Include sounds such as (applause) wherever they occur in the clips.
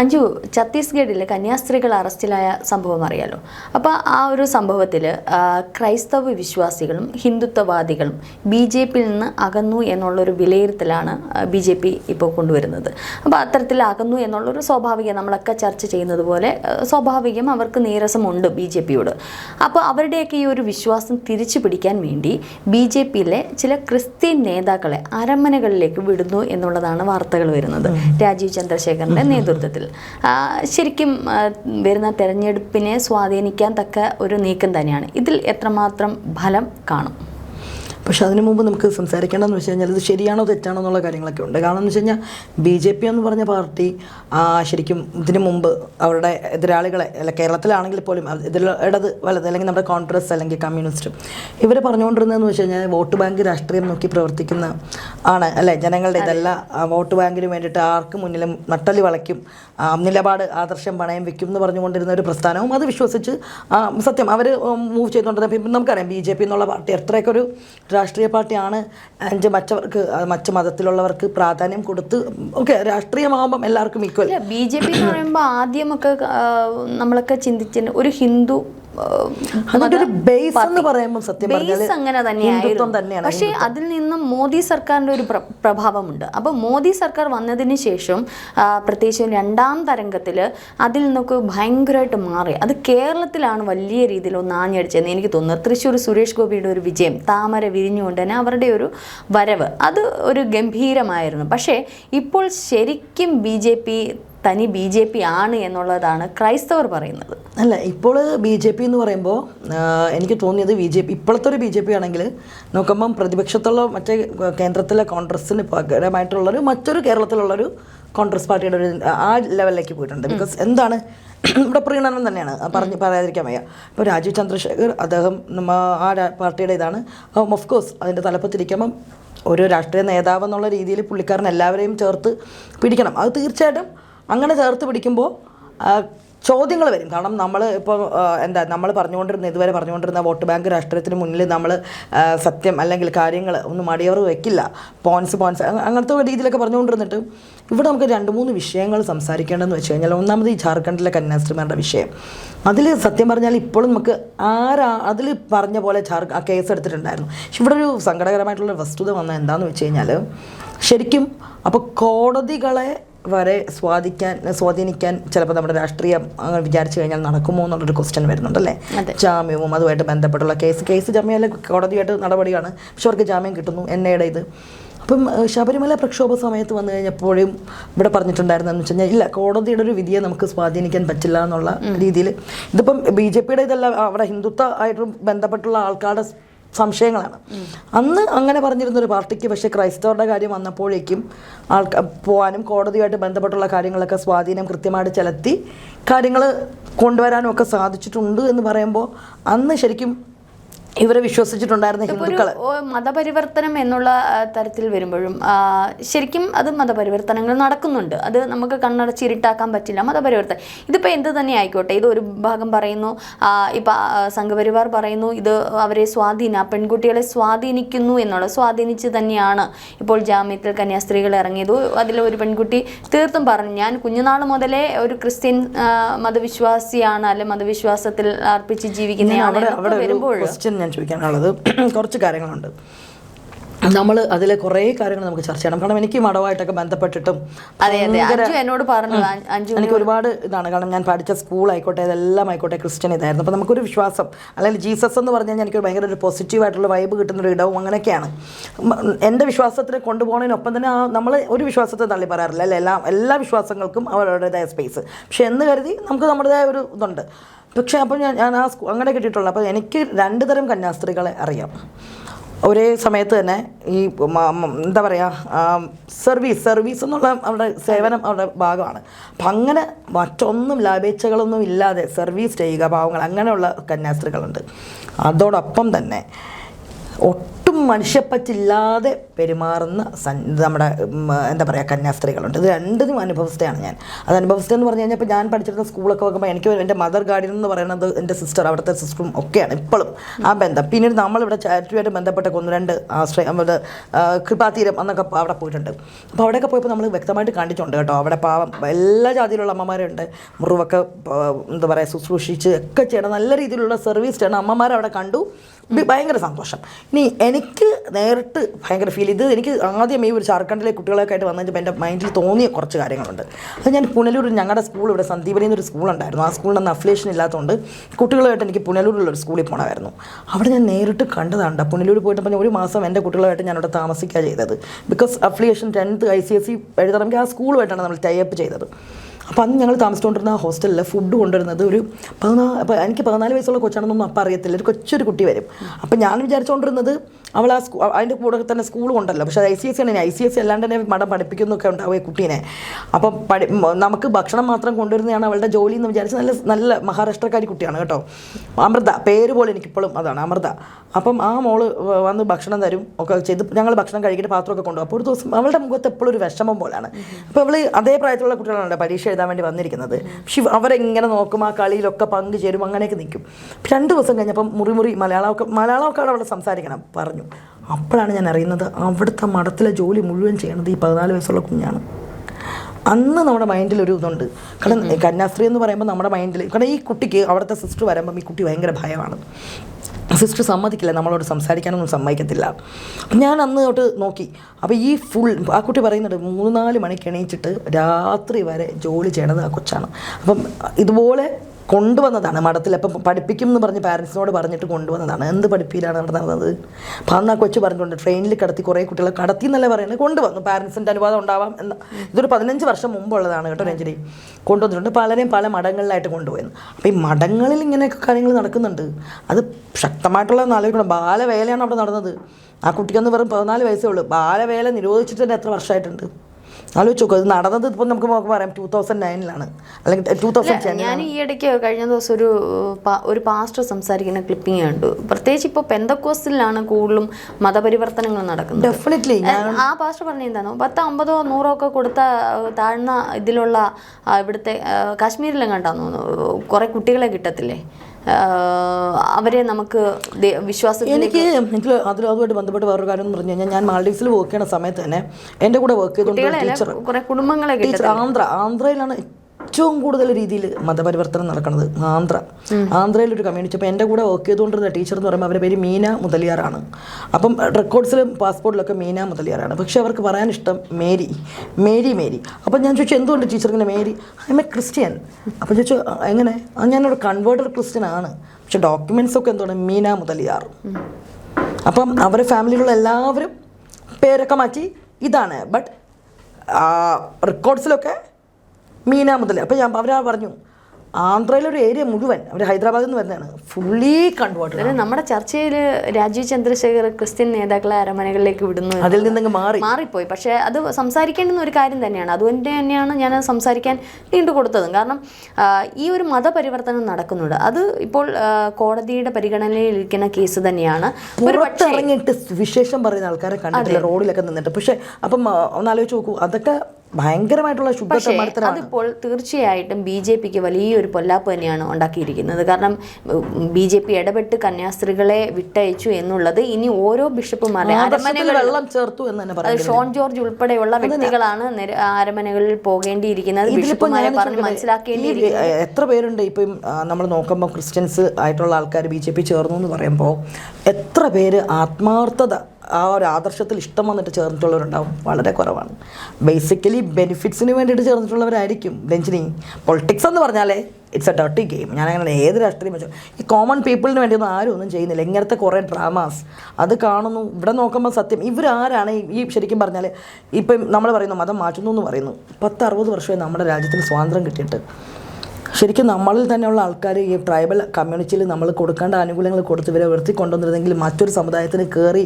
അഞ്ജു ഛത്തീസ്ഗഡിൽ കന്യാസ്ത്രീകൾ അറസ്റ്റിലായ സംഭവം അറിയാലോ? അപ്പോൾ ആ ഒരു സംഭവത്തിൽ ക്രൈസ്തവ വിശ്വാസികളും ഹിന്ദുത്വവാദികളും ബി ജെ പിയിൽ നിന്ന് അകന്നു എന്നുള്ളൊരു വിലയിരുത്തലാണ് ബി ജെ പി ഇപ്പോൾ കൊണ്ടുവരുന്നത്. അപ്പോൾ അത്തരത്തിൽ അകന്നു എന്നുള്ളൊരു സ്വാഭാവികം നമ്മളൊക്കെ ചർച്ച ചെയ്യുന്നത് പോലെ സ്വാഭാവികം അവർക്ക് നീരസമുണ്ട് ബി ജെ പിയോട്. അപ്പോൾ അവരുടെയൊക്കെ ഈ ഒരു വിശ്വാസം തിരിച്ചു പിടിക്കാൻ വേണ്ടി ബി ജെ പിയിലെ ചില ക്രിസ്ത്യൻ നേതാക്കളെ അരമനകളിലേക്ക് വിടുന്നു എന്നുള്ളതാണ് വാർത്തകൾ വരുന്നത്. രാജീവ് ചന്ദ്രശേഖറിന്റെ നേതൃത്വത്തിൽ ശരിക്കും വരുന്ന തെരഞ്ഞെടുപ്പിനെ സ്വാധീനിക്കാൻ തക്ക ഒരു നീക്കം തന്നെയാണ്. ഇതിൽ എത്രമാത്രം ഫലം കാണും? പക്ഷെ അതിനു മുമ്പ് നമുക്ക് സംസാരിക്കേണ്ടതെന്ന് വെച്ച് കഴിഞ്ഞാൽ ഇത് ശരിയാണോ തെറ്റാണോ എന്നുള്ള കാര്യങ്ങളൊക്കെ ഉണ്ട്. കാരണം എന്ന് വെച്ച് കഴിഞ്ഞാൽ ബി ജെ പി എന്ന് പറഞ്ഞ പാർട്ടി ശരിക്കും ഇതിനു മുമ്പ് അവരുടെ എതിരാളികളെ അല്ല കേരളത്തിലാണെങ്കിൽ പോലും ഇതിൽ ഇടത് വലത് അല്ലെങ്കിൽ നമ്മുടെ കോൺഗ്രസ് അല്ലെങ്കിൽ കമ്മ്യൂണിസ്റ്റ് ഇവർ പറഞ്ഞുകൊണ്ടിരുന്നതെന്ന് വെച്ച് കഴിഞ്ഞാൽ വോട്ട് ബാങ്ക് രാഷ്ട്രീയം നോക്കി പ്രവർത്തിക്കുന്ന ആണ്. അല്ലേ? ജനങ്ങളുടെ ഇതല്ല വോട്ട് ബാങ്കിന് വേണ്ടിയിട്ട് ആർക്കും മുന്നിലും നട്ടലി വളയ്ക്കും നിലപാട് ആദർശം പണയം വെക്കും എന്ന് പറഞ്ഞുകൊണ്ടിരുന്ന ഒരു പ്രസ്ഥാനവും അത് വിശ്വസിച്ച് സത്യം അവർ മൂവ് ചെയ്തുകൊണ്ടിരുന്ന നമുക്കറിയാം ബി ജെ പി എന്നുള്ള പാർട്ടി എത്രയൊക്കെ ഒരു രാഷ്ട്രീയ പാർട്ടിയാണ് അഞ്ച് മറ്റവർക്ക് മറ്റു മതത്തിലുള്ളവർക്ക് പ്രാധാന്യം കൊടുത്ത് ഓക്കെ രാഷ്ട്രീയമാകുമ്പം എല്ലാവർക്കും ഈക്വൽ ബി ജെ പി എന്ന് പറയുമ്പോൾ ആദ്യമൊക്കെ നമ്മളൊക്കെ ചിന്തിച്ചിട്ടുണ്ട് ഒരു ഹിന്ദു ബേസ് എന്ന് പറയുമ്പോൾ സത്യം ബേസ് അങ്ങനെ തന്നെയായിരുന്നു. പക്ഷേ അതിൽ നിന്നും മോദി സർക്കാരിന്റെ ഒരു പ്രഭാവമുണ്ട്. അപ്പോൾ മോദി സർക്കാർ വന്നതിന് ശേഷം പ്രത്യേകിച്ച് രണ്ടാം തരംഗത്തിൽ അതിൽ നിന്നൊക്കെ ഭയങ്കരമായിട്ട് മാറി. അത് കേരളത്തിലാണ് വലിയ രീതിയിൽ ഒന്ന് ആഞ്ഞടിച്ചതെന്ന് എനിക്ക് തോന്നുന്നത് തൃശ്ശൂർ സുരേഷ് ഗോപിയുടെ ഒരു വിജയം താമര വിരിഞ്ഞുകൊണ്ട് തന്നെ അവരുടെ ഒരു വരവ്. അത് ഒരു ഗംഭീരമായിരുന്നു. പക്ഷേ ഇപ്പോൾ ശരിക്കും ബി ജെ പി തനി ബി ജെ പി ആണ് എന്നുള്ളതാണ് ക്രൈസ്തവർ പറയുന്നത്. അല്ല ഇപ്പോൾ ബി ജെ പി എന്ന് പറയുമ്പോൾ എനിക്ക് തോന്നിയത് ബി ജെ പി ഇപ്പോഴത്തെ ഒരു ബി ജെ പി ആണെങ്കിൽ നോക്കുമ്പം പ്രതിപക്ഷത്തുള്ള മറ്റേ കേന്ദ്രത്തിലെ കോൺഗ്രസ്സിന് പകരമായിട്ടുള്ളൊരു മറ്റൊരു കേരളത്തിലുള്ളൊരു കോൺഗ്രസ് പാർട്ടിയുടെ ഒരു ആ ലെവലിലേക്ക് പോയിട്ടുണ്ട്. ബിക്കോസ് എന്താണ് ഇവിടെ പ്രീണനം തന്നെയാണ് പറഞ്ഞ് പറയാതിരിക്കാൻ വയ്യ. ഇപ്പോൾ രാജീവ് ചന്ദ്രശേഖർ അദ്ദേഹം നമ്മ ആ പാർട്ടിയുടെ ഇതാണ്. ഓഫ് കോഴ്സ് അതിന്റെ തലപ്പത്തിരിക്കുമ്പം ഒരു രാഷ്ട്രീയ നേതാവ് എന്നുള്ള രീതിയിൽ പുള്ളിക്കാരൻ എല്ലാവരെയും ചേർത്ത് പിടിക്കണം. അത് തീർച്ചയായിട്ടും അങ്ങനെ ചേർത്ത് പിടിക്കുമ്പോൾ ചോദ്യങ്ങൾ വരും. കാരണം നമ്മൾ ഇപ്പോൾ എന്താ നമ്മൾ പറഞ്ഞുകൊണ്ടിരുന്ന ഇതുവരെ പറഞ്ഞുകൊണ്ടിരുന്ന വോട്ട് ബാങ്ക് രാഷ്ട്രീയത്തിന് മുന്നിൽ നമ്മൾ സത്യം അല്ലെങ്കിൽ കാര്യങ്ങൾ ഒന്നും മടിയവർ വെക്കില്ല. പോയിൻസ് പോയിൻസ് അങ്ങനത്തെ രീതിയിലൊക്കെ പറഞ്ഞുകൊണ്ടിരുന്നിട്ട് ഇവിടെ നമുക്ക് രണ്ട് മൂന്ന് വിഷയങ്ങൾ സംസാരിക്കേണ്ടതെന്ന് വെച്ച് കഴിഞ്ഞാൽ ഒന്നാമത് ഈ ജാർഖണ്ഡിലെ കന്യാസ്ത്രീമാരുടെ വിഷയം. അതിൽ സത്യം പറഞ്ഞാൽ ഇപ്പോഴും നമുക്ക് ആരാ അതിൽ പറഞ്ഞ പോലെ ജാർ ആ കേസ് എടുത്തിട്ടുണ്ടായിരുന്നു. പക്ഷെ ഇവിടെ ഒരു സങ്കടകരമായിട്ടുള്ള വസ്തുത വന്നത് എന്താണെന്ന് വെച്ച് കഴിഞ്ഞാൽ ശരിക്കും അപ്പോൾ കോടതികളെ വരെ സ്വാധിക്കാൻ സ്വാധീനിക്കാൻ ചിലപ്പോൾ നമ്മുടെ രാഷ്ട്രീയം അങ്ങനെ വിചാരിച്ചു കഴിഞ്ഞാൽ നടക്കുമോ എന്നുള്ളൊരു ക്വസ്റ്റ്യൻ വരുന്നുണ്ട് അല്ലേ ജാമ്യവും അതുമായിട്ട് ബന്ധപ്പെട്ടുള്ള കേസ് കേസ് ജാമ്യമല്ല കോടതിയായിട്ട് നടപടിയാണ്. പക്ഷെ അവർക്ക് ജാമ്യം കിട്ടുന്നു എന്നയുടെ ഇത്. അപ്പം ശബരിമല പ്രക്ഷോഭ സമയത്ത് വന്നു കഴിഞ്ഞപ്പോഴും ഇവിടെ പറഞ്ഞിട്ടുണ്ടായിരുന്നെന്ന് വെച്ച് കഴിഞ്ഞാൽ ഇല്ല കോടതിയുടെ ഒരു വിധിയെ നമുക്ക് സ്വാധീനിക്കാൻ പറ്റില്ല എന്നുള്ള രീതിയിൽ ഇതിപ്പം ബി ജെ പിയുടെ ഇതല്ല അവിടെ ഹിന്ദുത്വ ആയിട്ടും ബന്ധപ്പെട്ടുള്ള ആൾക്കാരുടെ സംശയങ്ങളാണ്. അന്ന് അങ്ങനെ പറഞ്ഞിരുന്ന ഒരു പാർട്ടിക്ക് പക്ഷേ ക്രൈസ്തവരുടെ കാര്യം വന്നപ്പോഴേക്കും ആൾക്കാർ പോകാനും കോടതിയുമായിട്ട് ബന്ധപ്പെട്ടുള്ള കാര്യങ്ങളൊക്കെ സ്വാധീനം കൃത്യമായിട്ട് ചെലുത്തി കാര്യങ്ങൾ കൊണ്ടുവരാനും ഒക്കെ സാധിച്ചിട്ടുണ്ട് എന്ന് പറയുമ്പോൾ അന്ന് ശരിക്കും ഇവരെ വിശ്വസിച്ചിട്ടുണ്ടായിരുന്ന ഓ, മതപരിവർത്തനം എന്നുള്ള തരത്തിൽ വരുമ്പോഴും ശരിക്കും അത് മതപരിവർത്തനങ്ങൾ നടക്കുന്നുണ്ട്. അത് നമുക്ക് കണ്ണടച്ച് ഇരുട്ടാക്കാൻ പറ്റില്ല മതപരിവർത്തനം. ഇതിപ്പോൾ എന്ത് തന്നെ ആയിക്കോട്ടെ ഇത് ഒരു ഭാഗം പറയുന്നു ഇപ്പം സംഘപരിവാർ പറയുന്നു ഇത് അവരെ സ്വാധീന പെൺകുട്ടികളെ സ്വാധീനിക്കുന്നു എന്നുള്ള സ്വാധീനിച്ച് തന്നെയാണ് ഇപ്പോൾ ജാമ്യത്തിൽ കന്യാസ്ത്രീകൾ ഇറങ്ങിയത്. അതിൽ ഒരു പെൺകുട്ടി തീർത്തും പറഞ്ഞു ഞാൻ കുഞ്ഞുനാൾ മുതലേ ഒരു ക്രിസ്ത്യൻ മതവിശ്വാസിയാണ് അല്ലെ മതവിശ്വാസത്തിൽ അർപ്പിച്ച് ജീവിക്കുന്ന ജീവിക്കുന്നതാണ്. വരുമ്പോൾ ഞാൻ ചോദിക്കാനുള്ളത് (clears throat) കുറച്ച് കാര്യങ്ങളുണ്ട്. നമ്മൾ അതിലെ കുറേ കാര്യങ്ങൾ നമുക്ക് ചർച്ച ചെയ്യണം. കാരണം എനിക്ക് മടവായിട്ടൊക്കെ ബന്ധപ്പെട്ടിട്ടും എന്നോട് പറഞ്ഞു എനിക്ക് ഒരുപാട് ഇതാണ്. കാരണം ഞാൻ പഠിച്ച സ്കൂൾ ആയിക്കോട്ടെ ഇതെല്ലാം ആയിക്കോട്ടെ ക്രിസ്ത്യൻ ഇതായിരുന്നു. അപ്പോൾ നമുക്കൊരു വിശ്വാസം അല്ലെങ്കിൽ ജീസസ് എന്ന് പറഞ്ഞു കഴിഞ്ഞാൽ എനിക്ക് ഭയങ്കര ഒരു പോസിറ്റീവ് ആയിട്ടുള്ള വൈബ് കിട്ടുന്ന ഒരു ഇടവും അങ്ങനെയൊക്കെയാണ്. എന്റെ വിശ്വാസത്തിനെ കൊണ്ടുപോകുന്നതിനൊപ്പം തന്നെ ആ നമ്മൾ ഒരു വിശ്വാസത്തെ തള്ളി പറയാറില്ല അല്ലെ? എല്ലാ എല്ലാ വിശ്വാസങ്ങൾക്കും അവരുടേതായ സ്പേസ് പക്ഷെ എന്ന് കരുതി നമുക്ക് നമ്മുടേതായ ഒരു ഇതുണ്ട്. പക്ഷേ അപ്പോൾ ഞാൻ ഞാൻ ആ സ്കൂ അങ്ങനെ കിട്ടിയിട്ടുള്ള. അപ്പോൾ എനിക്ക് രണ്ട് തരം കന്യാസ്ത്രീകളെ അറിയാം. ഒരേ സമയത്ത് തന്നെ ഈ എന്താ പറയുക സർവീസ് സർവീസ് എന്നുള്ള അവരുടെ സേവനം അവരുടെ ഭാഗമാണ്. അപ്പം അങ്ങനെ മറ്റൊന്നും ലാഭേച്ഛകളൊന്നും ഇല്ലാതെ സർവീസ് ചെയ്യുക പാവങ്ങൾ അങ്ങനെയുള്ള കന്യാസ്ത്രീകളുണ്ട്. അതോടൊപ്പം തന്നെ ഒട്ടും മനുഷ്യപ്പറ്റില്ലാതെ പെരുമാറുന്ന സൻ നമ്മുടെ എന്താ പറയുക കന്യാസ്ത്രീകളുണ്ട്. ഇത് രണ്ടിനും അനുഭവസ്ഥയാണ് ഞാൻ. അത് അനുഭവസ്ഥ എന്ന് പറഞ്ഞു കഴിഞ്ഞാൽ ഞാൻ പഠിച്ചിരുന്ന സ്കൂളൊക്കെ നോക്കുമ്പോൾ എനിക്ക് എന്റെ മദർ ഗാർഡിയൻ എന്ന് പറയുന്നത് എന്റെ സിസ്റ്റർ അവിടുത്തെ സിസ്റ്ററും ഒക്കെയാണ് ഇപ്പോഴും ആ ബന്ധം. പിന്നീട് നമ്മളിവിടെ ചാരിറ്റിയുമായിട്ട് ബന്ധപ്പെട്ട ഒന്ന് രണ്ട് ആശ്രയം ആ, കൃപാതീരം എന്നൊക്കെ അവിടെ പോയിട്ടുണ്ട്. അപ്പോൾ അവിടെയൊക്കെ പോയപ്പോൾ നമ്മൾ വ്യക്തമായിട്ട് കണ്ടിട്ടുണ്ട് കേട്ടോ. അവിടെ പാവം എല്ലാ ജാതിയിലുള്ള അമ്മമാരുണ്ട്. മുറിവൊക്കെ എന്താ പറയുക ശുശ്രൂഷിച്ച് ഒക്കെ ചെയ്യണം. നല്ല രീതിയിലുള്ള സർവീസ് ചെയ്യണം. അമ്മമാരെ അവിടെ കണ്ടു. ഭയങ്കര സന്തോഷം. ഇനി എനിക്ക് നേരിട്ട് ഭയങ്കര ഫീൽ ഇത് എനിക്ക് ആദ്യം ഈ ഒരു ജാർഖണ്ഡിലെ കുട്ടികളൊക്കെ ആയിട്ട് വന്നു കഴിഞ്ഞപ്പോൾ എന്റെ മൈൻഡിൽ തോന്നിയ കുറച്ച് കാര്യങ്ങളുണ്ട്. അത് ഞാൻ പുനലൂർ ഞങ്ങളുടെ സ്കൂൾ ഇവിടെ സന്ദീപനി എന്നൊരു സ്കൂളുണ്ടായിരുന്നു ആ സ്കൂളിൽ നിന്ന് അഫിലേഷൻ ഇല്ലാത്തതുകൊണ്ട് കുട്ടികളുമായിട്ട് എനിക്ക് പുനലൂരിലുള്ള ഒരു സ്കൂളിൽ പോകണമായിരുന്നു അവിടെ ഞാൻ നേരിട്ട് കണ്ടതാണ് പുനലൂർ പോയിട്ട് പറഞ്ഞാൽ ഒരു മാസം എന്റെ കുട്ടികളുമായിട്ട് ഞാൻ അവിടെ താമസിക്കുക ചെയ്തത്. Because affiliation tenth I C S C എഴുതണമെങ്കിൽ ആ സ്കൂളുമായിട്ടാണ് നമ്മൾ ടൈപ്പ് ചെയ്തത്. അപ്പോൾ അന്ന് ഞങ്ങൾ താമസിച്ചുകൊണ്ടിരുന്ന ഹോസ്റ്റലിൽ ഫുഡ് കൊണ്ടുവരുന്നത് ഒരു പതിനാ അപ്പോൾ എനിക്ക് പതിനാല് വയസ്സുള്ള കൊച്ചാണെന്നൊന്നും അപ്പം അറിയത്തില്ല. ഒരു കൊച്ചൊരു കുട്ടി വരും. അപ്പം ഞാൻ വിചാരിച്ചുകൊണ്ടിരുന്നത് അവൾ ആ സ്കൂ അതിന്റെ കൂടെ തന്നെ സ്കൂളും ഉണ്ടല്ലോ പക്ഷേ ഐ സി എസ് ആണ്. ഐ സി എസ് അല്ലാണ്ട് തന്നെ മടം പഠിപ്പിക്കുന്നൊക്കെ ഉണ്ടാവും കുട്ടീനെ. അപ്പം പഠി നമുക്ക് ഭക്ഷണം മാത്രം കൊണ്ടുവരുന്നതാണ് അവളുടെ ജോലി എന്ന് വിചാരിച്ച് നല്ല നല്ല മഹാരാഷ്ട്രക്കാരി കുട്ടിയാണ് കേട്ടോ. അമൃത പേര് പോലെ എനിക്കിപ്പോഴും അതാണ് അമൃത. അപ്പം ആ മോൾ വന്ന് ഭക്ഷണം തരും ഒക്കെ ചെയ്ത് ഞങ്ങൾ ഭക്ഷണം കഴിക്കേണ്ട പാത്രമൊക്കെ കൊണ്ടുപോകും. അപ്പോൾ ഒരു ദിവസം അവളുടെ മുഖത്ത് എപ്പോഴും ഒരു വിഷമം പോലെയാണ് അപ്പോൾ അവൾ അതേ പ്രായത്തിലുള്ള കുട്ടികളാണ് പരീക്ഷ എഴുതാൻ വേണ്ടി വന്നിരിക്കുന്നത്. പക്ഷെ അവരെങ്ങനെ നോക്കും ആ കളിയിലൊക്കെ പങ്കുചേരും അങ്ങനെയൊക്കെ നിൽക്കും. രണ്ട് ദിവസം കഴിഞ്ഞപ്പം മുറി മുറി മലയാളമൊക്കെ മലയാളമൊക്കെ അവിടെ സംസാരിക്കണം പറഞ്ഞു. അപ്പോഴാണ് ഞാൻ അറിയുന്നത് അവിടുത്തെ മഠത്തിലെ ജോലി മുഴുവൻ ചെയ്യണത് ഈ പതിനാല് വയസ്സുള്ള കുഞ്ഞാണ്. അന്ന് നമ്മുടെ മൈൻഡിൽ ഒരു ഇതുണ്ട്. കാരണം കന്യാസ്ത്രീ എന്ന് പറയുമ്പോൾ നമ്മുടെ മൈൻഡിൽ കാരണം ഈ കുട്ടിക്ക് അവിടുത്തെ സിസ്റ്റർ വരുമ്പം ഈ കുട്ടി ഭയങ്കര ഭയമാണ്. സിസ്റ്റർ സമ്മതിക്കില്ല നമ്മളോട് സംസാരിക്കാനൊന്നും സമ്മതിക്കത്തില്ല. ഞാൻ അന്ന് തൊട്ട് നോക്കി. അപ്പോൾ ഈ ഫുൾ ആ കുട്ടി പറയുന്നുണ്ട് മൂന്ന് നാല് മണിക്ക് എണീച്ചിട്ട് രാത്രി വരെ ജോലി ചെയ്യണത് ആ കൊച്ചാണ്. അപ്പം ഇതുപോലെ കൊണ്ടുവന്നതാണ്. മഠത്തിൽ അപ്പം പഠിപ്പിക്കും എന്ന് പറഞ്ഞ് പാരൻസിനോട് പറഞ്ഞിട്ട് കൊണ്ടുവന്നതാണ്. എന്ത് പഠിപ്പിയിലാണ് നടന്നത്? അപ്പം അന്ന് ആ കൊച്ചു പറഞ്ഞിട്ടുണ്ട് ട്രെയിനിൽ കടത്തി കുറേ കുട്ടികളെ കടത്തി എന്നല്ലേ പറയുന്നത്. കൊണ്ടുവന്നു. പാരൻസിന്റെ അനുവാദം ഉണ്ടാവാം എന്ന. ഇതൊരു പതിനഞ്ച് വർഷം മുമ്പുള്ളതാണ് കേട്ടോ രഞ്ജനി. കൊണ്ടുവന്നിട്ടുണ്ട്. പലരെയും പല മഠങ്ങളിലായിട്ട് കൊണ്ടുപോയിരുന്നു അപ്പോൾ ഈ മഠങ്ങളിൽ ഇങ്ങനെയൊക്കെ കാര്യങ്ങൾ നടക്കുന്നുണ്ട്. അത് ശക്തമായിട്ടുള്ള ആലോചിക്കണം. ബാലവേലയാണ് അവിടെ നടന്നത്. ആ കുട്ടിക്കൊന്ന് വെറും പതിനാല് വയസ്സേ ഉള്ളൂ. ബാലവേല നിരോധിച്ചിട്ട് തന്നെ എത്ര വർഷമായിട്ടുണ്ട്? ആലോചിച്ച് നോക്കുക അത് നടന്നത് ഇപ്പം നമുക്ക് നോക്കി പറയാം ടൂ തൗസൻഡ് നയനിലാണ് അല്ലെങ്കിൽ ടൂ തൗസൻഡ് ടെൻ ഞാൻ ഈ ഇടയ്ക്ക് കഴിഞ്ഞ ദിവസം ഒരു ഒരു പാസ്റ്റർ സംസാരിക്കുന്ന ക്ലിപ്പിംഗ് കണ്ടു. പ്രത്യേകിച്ച് ഇപ്പോൾ പെന്തക്കോസ്റ്റിലാണ് കൂടുതലും മതപരിവർത്തനങ്ങൾ നടക്കുന്നത്. ഡെഫിനറ്റ്ലി ആ പാസ്റ്റർ പറഞ്ഞ എന്താണോ പത്ത് അമ്പതോ നൂറോ ഒക്കെ കൊടുത്ത താഴ്ന്ന ഇതിലുള്ള ഇവിടുത്തെ കാശ്മീരിലും കണ്ടാന്ന്? തോന്നുന്നു കുറേ കുട്ടികളെ കിട്ടത്തില്ലേ? അവരെ നമുക്ക് വിശ്വാസം എനിക്ക് എനിക്ക് അതിൽ അതുമായിട്ട് ബന്ധപ്പെട്ട് വേറൊരു കാര്യം എന്ന് പറഞ്ഞു കഴിഞ്ഞാൽ ഞാൻ മാൾഡീവ്സിൽ വർക്ക് ചെയ്യുന്ന സമയത്ത് തന്നെ എന്റെ കൂടെ വർക്ക് ചെയ്തുകൊണ്ട് ടീച്ചർ കുറെ കുടുംബങ്ങളെ ടീച്ചർ ആന്ധ്ര ആന്ധ്രയിലാണ് ഏറ്റവും കൂടുതൽ രീതിയിൽ മതപരിവർത്തനം നടക്കുന്നത് ആന്ധ്ര. ആന്ധ്രയിൽ ഒരു കമ്മ്യൂണിറ്റി അപ്പോൾ എന്റെ കൂടെ വർക്ക് ചെയ്തുകൊണ്ടിരുന്ന ടീച്ചർ എന്ന് പറയുമ്പോൾ അവരുടെ പേര് മീന മുതലിയാറാണ്. അപ്പം റെക്കോർഡ്സിലും പാസ്പോർട്ടിലൊക്കെ മീന മുതലിയാറാണ്. പക്ഷേ അവർക്ക് പറയാൻ ഇഷ്ടം മേരി. Mary Mary. അപ്പം ഞാൻ ചോദിച്ചു എന്തുകൊണ്ട് ടീച്ചർ ഇങ്ങനെ Mary? I M A Christian അപ്പം ചോദിച്ചു എങ്ങനെ? "ആ, ഞാനൊരു കൺവേർട്ടഡ് ക്രിസ്ത്യൻ ആണ്. പക്ഷെ ഡോക്യുമെൻസ് ഒക്കെ എന്താണ് മീന മുതലിയാർ. അപ്പം അവരെ ഫാമിലിയിലുള്ള എല്ലാവരും പേരൊക്കെ മാറ്റി ഇതാണ്. ബട്ട് റെക്കോർഡ്സിലൊക്കെ മീന മുതൽ അപ്പോൾ ഞാൻ അവരാ പറഞ്ഞു ആന്ധ്രയിലൊരു ഏരിയ മുഴുവൻ അവർ ഹൈദരാബാദിൽ നിന്ന് വരുന്നതാണ്. ഫുള്ളി അതായത് നമ്മുടെ ചർച്ചയിൽ രാജീവ് ചന്ദ്രശേഖർ ക്രിസ്ത്യൻ നേതാക്കളെ അരമനകളിലേക്ക് വിടുന്നു അതിൽ നിന്നങ്ങ് മാറി. മാറിപ്പോയി. പക്ഷേ അത് സംസാരിക്കേണ്ടുന്ന ഒരു കാര്യം തന്നെയാണ്. അതുകൊണ്ട് തന്നെയാണ് ഞാൻ സംസാരിക്കാൻ നീണ്ടു കൊടുത്തതും. കാരണം ഈ ഒരു മതപരിവർത്തനം നടക്കുന്നുണ്ട്. അത് ഇപ്പോൾ കോടതിയുടെ പരിഗണനയിൽ ഇരിക്കുന്ന കേസ് തന്നെയാണ്. ഒരു പക്ഷേ പുറത്തിറങ്ങിയിട്ട് വിശേഷം പറയുന്ന ആൾക്കാരെ കണ്ടിട്ടില്ല റോഡിലൊക്കെ നിന്നിട്ട്. പക്ഷേ അപ്പം ഒന്നാലോചിച്ച് നോക്കൂ. അതൊക്കെ ഭയങ്കരമായിട്ടുള്ള ശുദ്ധ അതിപ്പോൾ തീർച്ചയായിട്ടും ബി ജെ പിക്ക് വലിയൊരു പൊല്ലാപ്പ് തന്നെയാണ് ഉണ്ടാക്കിയിരിക്കുന്നത്. കാരണം ബി ജെ പി ഇടപെട്ട് കന്യാസ്ത്രീകളെ വിട്ടയച്ചു എന്നുള്ളത് ഇനി ഓരോ ബിഷപ്പുമാരുടെ വെള്ളം ചേർത്തു എന്ന് തന്നെ അത് ഷോൺ ജോർജ് ഉൾപ്പെടെയുള്ള വ്യക്തികളാണ് അരമനകളിൽ പോകേണ്ടിയിരിക്കുന്നത്. ബിഷപ്പുമാരെ പറഞ്ഞ് മനസ്സിലാക്കേണ്ടി എത്ര പേരുണ്ട് ഇപ്പം നമ്മൾ നോക്കുമ്പോൾ ക്രിസ്ത്യൻസ് ആയിട്ടുള്ള ആൾക്കാർ ബി ജെ പി ചേർന്നു എന്ന് പറയുമ്പോൾ എത്ര പേര് ആത്മാർത്ഥത ആ ഒരു ആദർശത്തിൽ ഇഷ്ടം വന്നിട്ട് ചേർന്നിട്ടുള്ളവരുണ്ടാവും. വളരെ കുറവാണ്. ബേസിക്കലി ബെനിഫിറ്റ്സിന് വേണ്ടിയിട്ട് ചേർന്നിട്ടുള്ളവരായിരിക്കും. രഞ്ജിനി പൊളിറ്റിക്സ് എന്ന് പറഞ്ഞാലേ ഇറ്റ്സ് എ ഡർട്ടി ഗെയിം ഞാൻ അങ്ങനെ ഏത് രാഷ്ട്രീയം വെച്ചു ഈ കോമൺ പീപ്പിളിന് വേണ്ടിയൊന്നും ആരും ഒന്നും ചെയ്യുന്നില്ല. ഇങ്ങനത്തെ കുറേ ഡ്രാമാസ് അത് കാണുന്നു. ഇവിടെ നോക്കുമ്പോൾ സത്യം ഇവരാരാണ്? ഈ ശരിക്കും പറഞ്ഞാൽ ഇപ്പം നമ്മൾ പറയുന്നു മതം മാറ്റുന്നു എന്ന് പറയുന്നു. പത്ത് അറുപത് വർഷമായി നമ്മുടെ രാജ്യത്തിന് സ്വാതന്ത്ര്യം കിട്ടിയിട്ട്. ശരിക്കും നമ്മളിൽ തന്നെയുള്ള ആൾക്കാർ ഈ ട്രൈബൽ കമ്മ്യൂണിറ്റിയിൽ നമ്മൾ കൊടുക്കേണ്ട ആനുകൂല്യങ്ങൾ കൊടുത്ത് ഇവരെ ഉയർത്തി കൊണ്ടുവന്നിരുന്നെങ്കിൽ മറ്റൊരു സമുദായത്തിന് കയറി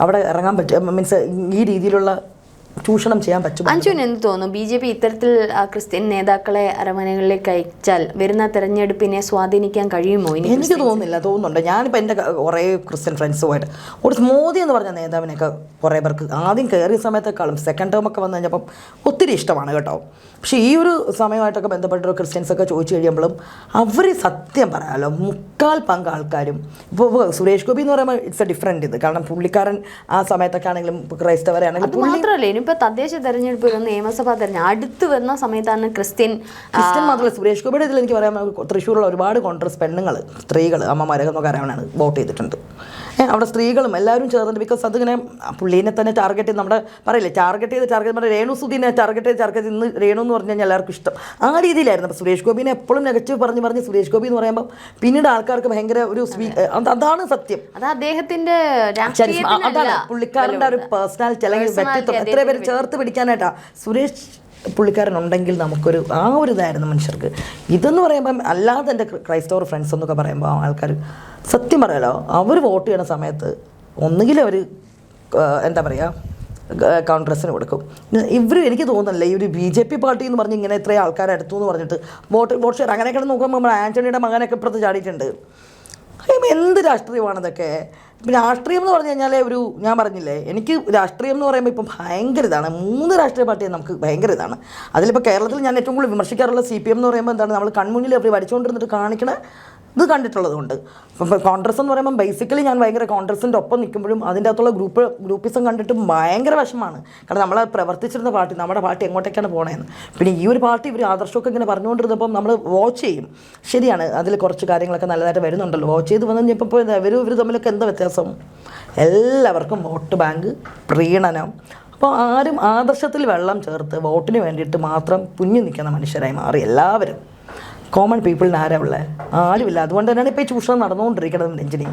അവിടെ ഇറങ്ങാൻ പറ്റും. മീൻസ് ഈ രീതിയിലുള്ള ചൂഷണം ചെയ്യാൻ പറ്റും അഞ്ചു എന്ത് തോന്നുന്നു? ബി ജെ പി ഇത്തരത്തിൽ ക്രിസ്ത്യൻ നേതാക്കളെ അരമനകളിലേക്ക് അയച്ചാൽ വരുന്ന തെരഞ്ഞെടുപ്പിനെ സ്വാധീനിക്കാൻ കഴിയുമോ എനിക്ക് തോന്നുന്നില്ല തോന്നുന്നുണ്ട്. ഞാനിപ്പോൾ എന്റെ കുറേ ക്രിസ്ത്യൻ ഫ്രണ്ട്സുമായിട്ട് ഒരു മോദി എന്ന് പറഞ്ഞ നേതാവിനെയൊക്കെ കുറേ പേർക്ക് ആദ്യം കയറിയ സമയത്തെക്കാളും സെക്കൻഡ് ടേം ഒക്കെ വന്നു കഴിഞ്ഞപ്പം ഒത്തിരി ഇഷ്ടമാണ് കേട്ടോ. പക്ഷേ ഈ ഒരു സമയമായിട്ടൊക്കെ ബന്ധപ്പെട്ട ക്രിസ്ത്യൻസ് ഒക്കെ ചോദിച്ചു കഴിയുമ്പോഴും അവർ സത്യം പറയാമല്ലോ മുക്കാൽ പങ്ക് ആൾക്കാരും ഇപ്പോൾ സുരേഷ് ഗോപി എന്ന് പറയുമ്പോൾ ഇറ്റ്സ് എ ഡിഫറെന്റ് ഇത്. കാരണം പുള്ളിക്കാരൻ ആ സമയത്തൊക്കെ ആണെങ്കിലും ക്രൈസ്തവരെ ക്രൈസ്തവരാണെങ്കിലും ഇനിയിപ്പോ തദ്ദേശ തെരഞ്ഞെടുപ്പ് നിയമസഭാ തെരഞ്ഞെടുപ്പ് അടുത്ത് വരുന്ന സമയത്താണ് ക്രിസ്ത്യൻ ക്രിസ്ത്യൻ മാത്രമല്ല സുരേഷ് ഗോപിയുടെ ഇതിൽ എനിക്ക് പറയാൻ തൃശ്ശൂരുള്ള ഒരുപാട് കോൺഗ്രസ് പെണ്ണുങ്ങൾ സ്ത്രീകൾ അമ്മമാരൊക്കെ നമുക്ക് അറിയാവുന്നതാണ് വോട്ട് ചെയ്തിട്ടുണ്ട്. അവിടെ സ്ത്രീകളും എല്ലാവരും ചേർന്നിട്ട് ബിക്കോസ് അതിങ്ങനെ പുള്ളീനെ തന്നെ ടാർഗറ്റ് ചെയ്ത് നമ്മുടെ പറയില്ലേ ടാർഗറ്റ് ചെയ്ത് ടാർഗറ്റ് നമ്മുടെ രേണു സുധീനെ ടാർഗറ്റ് ചെയ്ത് ടാർഗറ്റ് ഇന്ന് രേണു എന്ന് പറഞ്ഞു കഴിഞ്ഞാൽ എല്ലാവർക്കും ഇഷ്ടം. ആ രീതിയിലായിരുന്നു. അപ്പോൾ സുരേഷ് ഗോപിനെ എപ്പോഴും നെഗറ്റീവ് പറഞ്ഞ് പറഞ്ഞ് സുരേഷ് ഗോപി എന്ന് പറയുമ്പോൾ പിന്നീട് ആൾക്കാർക്ക് ഭയങ്കര ഒരു അതാണ് സത്യം. അത് അദ്ദേഹത്തിന്റെ അതാണ് പുള്ളിക്കാരന്റെ ഒരു പേഴ്സണാലിറ്റി അല്ലെങ്കിൽ വ്യക്തിത്വം എത്ര പേര് ചേർത്ത് പിടിക്കാനായിട്ടാ. സുരേഷ് പുള്ളിക്കാരൻ ഉണ്ടെങ്കിൽ നമുക്കൊരു ആ ഒരു ഇതായിരുന്നു മനുഷ്യർക്ക്. ഇതെന്ന് പറയുമ്പം അല്ലാതെ എന്റെ ക്രൈസ്തവർ ഫ്രണ്ട്സ് എന്നൊക്കെ പറയുമ്പോൾ ആൾക്കാർ സത്യം പറയാലോ അവർ വോട്ട് ചെയ്യണ സമയത്ത് ഒന്നുകിൽ അവർ എന്താ പറയുക കോൺഗ്രസ്സിന് കൊടുക്കും. ഇവർ എനിക്ക് തോന്നുന്നില്ല ഈ ഒരു ബി ജെ പി പാർട്ടി എന്ന് പറഞ്ഞ് ഇങ്ങനെ ഇത്രയും ആൾക്കാരെ അടുത്തു എന്ന് പറഞ്ഞിട്ട് വോട്ട് വോട്ട് ഷെയർ അങ്ങനെയൊക്കെ നോക്കുമ്പോൾ നമ്മൾ ആന്റണിയുടെ മകനൊക്കെ ഇപ്പുറത്ത് ചാടിയിട്ടുണ്ട്. എന്ത് രാഷ്ട്രീയമാണ് ഇതൊക്കെ? ഇപ്പം രാഷ്ട്രീയം എന്ന് പറഞ്ഞു കഴിഞ്ഞാൽ ഒരു ഞാൻ പറഞ്ഞില്ലേ എനിക്ക് രാഷ്ട്രീയം എന്ന് പറയുമ്പോൾ ഇപ്പം ഭയങ്കര ഇതാണ്. മൂന്ന് രാഷ്ട്രീയ പാർട്ടിയെ നമുക്ക് ഭയങ്കര ഇതാണ്. അതിലിപ്പോൾ കേരളത്തിൽ ഞാൻ ഏറ്റവും കൂടുതൽ വിമർശിക്കാറുള്ള സി പി എം എന്ന് പറയുമ്പോൾ എന്താണ് നമ്മൾ കൺമുന്നിൽ അവർ വരച്ചുകൊണ്ടിരുന്നിട്ട് കാണിക്കണ ഇത് കണ്ടിട്ടുള്ളതുകൊണ്ട് കോൺഗ്രസ് എന്ന് പറയുമ്പോൾ ബേസിക്കലി ഞാൻ ഭയങ്കര കോൺഗ്രസിന്റെ ഒപ്പം നിൽക്കുമ്പോഴും അതിന്റെ അകത്തുള്ള ഗ്രൂപ്പ് ഗ്രൂപ്പിസം കണ്ടിട്ട് ഭയങ്കര വിഷമമാണ്. കാരണം നമ്മൾ പ്രവർത്തിച്ചിരുന്ന പാർട്ടി നമ്മുടെ പാർട്ടി എങ്ങോട്ടേക്കാണ് പോണേന്ന്. പിന്നെ ഈ ഒരു പാർട്ടി ഇവർ ആദർശമൊക്കെ ഇങ്ങനെ പറഞ്ഞുകൊണ്ടിരുന്നപ്പം നമ്മൾ വാച്ച് ചെയ്യും. ശരിയാണ് അതിൽ കുറച്ച് കാര്യങ്ങളൊക്കെ നല്ലതായിട്ട് വരുന്നുണ്ടല്ലോ. വാച്ച് ചെയ്ത് വന്നു കഴിഞ്ഞപ്പോൾ ഇവർ ഇവർ തമ്മിലൊക്കെ എന്താ വ്യത്യാസം? എല്ലാവർക്കും വോട്ട് ബാങ്ക് പ്രീണനം. അപ്പോൾ ആരും ആദർശത്തിൽ വെള്ളം ചേർത്ത് വോട്ടിന് വേണ്ടിയിട്ട് മാത്രം കുഞ്ഞു നിൽക്കുന്ന മനുഷ്യരായി മാറി എല്ലാവരും. കോമൺ പീപ്പിളിന് ആരാ ഉള്ളത് ആരുമില്ല. അതുകൊണ്ട് തന്നെയാണ് ഇപ്പോൾ ഈ ചൂഷണം നടന്നുകൊണ്ടിരിക്കുന്നത് രഞ്ജിനി